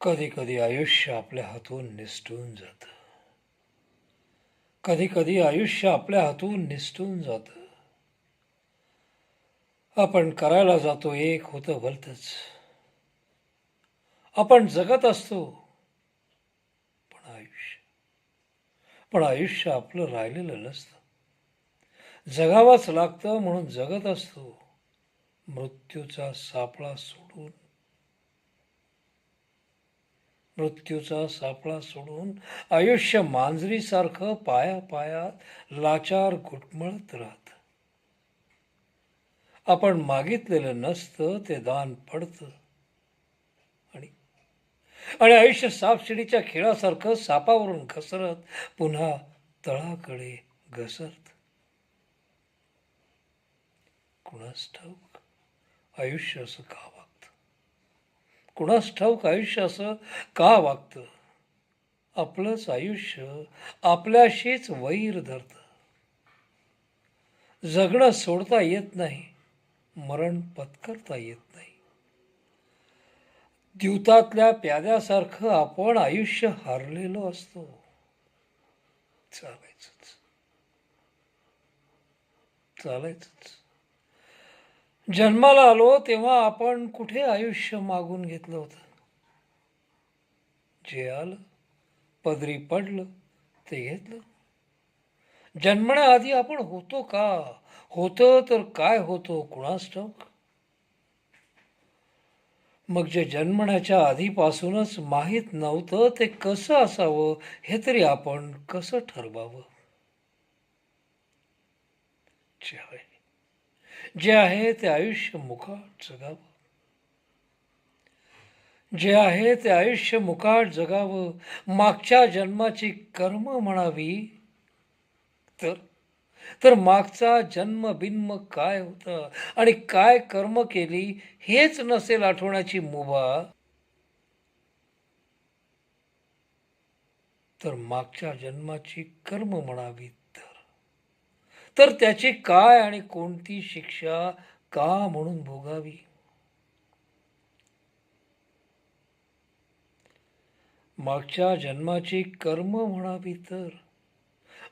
कधी कधी आयुष्य आपल्या हातून निसटून जात. कधी कधी आयुष्य आपल्या हातून निसटून जात. आपण करायला जातो एक होतं भलतच. आपण जगत असतो पण आयुष्य. पण आयुष्य आपलं राहिलेलं नसतं. जगावंच लागतं म्हणून जगत असतो. मृत्यूचा सापळा सोडून मृत्यूचा सापळा सोडून आयुष्य मांजरीसारखं पाया पायात लाचार घुटमळत राहत. आपण मागितलेलं नसतं ते दान पडतं. आणि आणि आयुष्य सापशिडीच्या खेळासारखं सापावरून घसरत पुन्हा तळाकडे घसरत. कुणास ठाऊक? आयुष्य असं का कुणास ठाऊक आयुष्य असं का वागतं? आपलंच आयुष्य आपल्याशीच वैर धरतं. जगणं सोडता येत नाही मरण पत्करता येत नाही. द्यूतातल्या प्याद्यासारखं आपण आयुष्य हारलेलो असतो. चालायचंच. चालायचंच. जन्माला आलो तेव्हा आपण कुठे आयुष्य मागून घेतलं होतं? जे आलं पदरी पडलं ते घेतलं. जन्मण्याआधी आपण होतो का? होतं तर काय होतो? कुणास ठाऊक? मग जे जन्मण्याच्या आधीपासूनच माहीत नव्हतं ते कसं असावं? हे तरी आपण कसं ठरवावं? जे आहे ते आयुष्य मुखाट जगावं. जे आहे ते आयुष्य मुखाट जगावं. मागच्या जन्माची कर्म म्हणावी तर? तर मागचा जन्म बिन्म काय होता? आणि काय कर्म केली हेच नसेल आठवण्याची मुभा. तर मागच्या जन्माची कर्म म्हणावी तर त्याची काय आणि कोणती शिक्षा का म्हणून भोगावी? मागच्या जन्माची कर्म म्हणावी तर.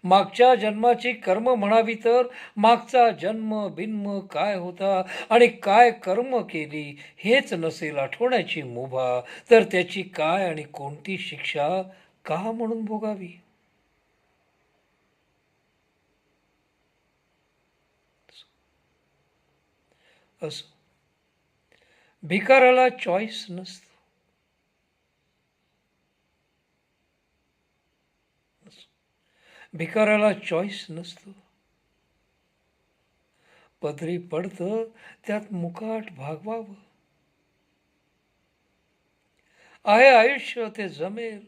मागच्या जन्माची कर्म म्हणावी तर मागचा जन्म बिन्म काय होता आणि काय कर्म केली हेच नसेल आठवण्याची मुभा तर त्याची काय आणि कोणती शिक्षा का म्हणून भोगावी? असो. भिकाराला चॉईस नसतो. भिकाराला चॉईस नसतो. पदरी पडतं त्यात मुकाट भागवावं. आहे आयुष्य ते जमेल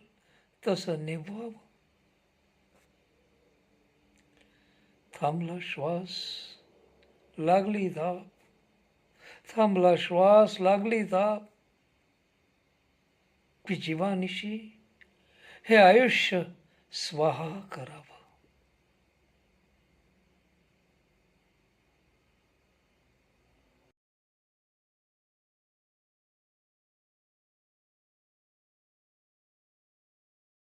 तसं निभवावं थांबला श्वास लागली धाप. थांबला श्वास लागली ताप की जीवानिशी हे आयुष्य स्वाहा करावं.